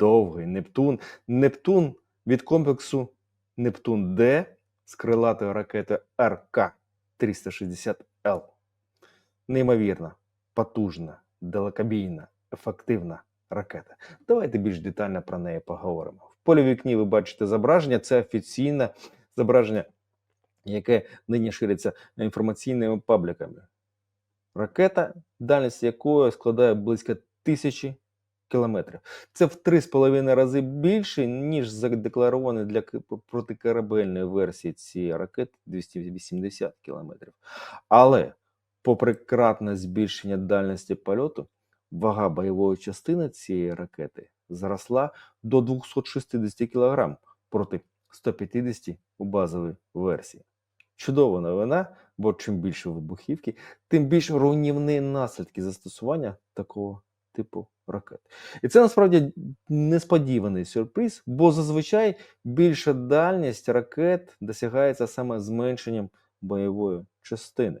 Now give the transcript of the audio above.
довгий Нептун. Нептун від комплексу Нептун Д з крилатою ракетою РК-360Л. Неймовірна, потужна, далекобійна, ефективна ракета. Давайте більш детально про неї поговоримо. В полі вікні ви бачите зображення. Це офіційне зображення, яке нині шириться інформаційними пабліками. Ракета, дальність якої складає близько тисячі кілометрів. Це в 3,5 рази більше, ніж задекларований для протикорабельної версії цієї ракети 280 кілометрів. Але, попри кратне збільшення дальності польоту, вага бойової частини цієї ракети зросла до 260 кг проти 150 у базовій версії. Чудова новина, бо чим більше вибухівки, тим більш руйнівні наслідки застосування такого типу ракет. І це насправді несподіваний сюрприз, бо зазвичай більша дальність ракет досягається саме зменшенням бойової частини.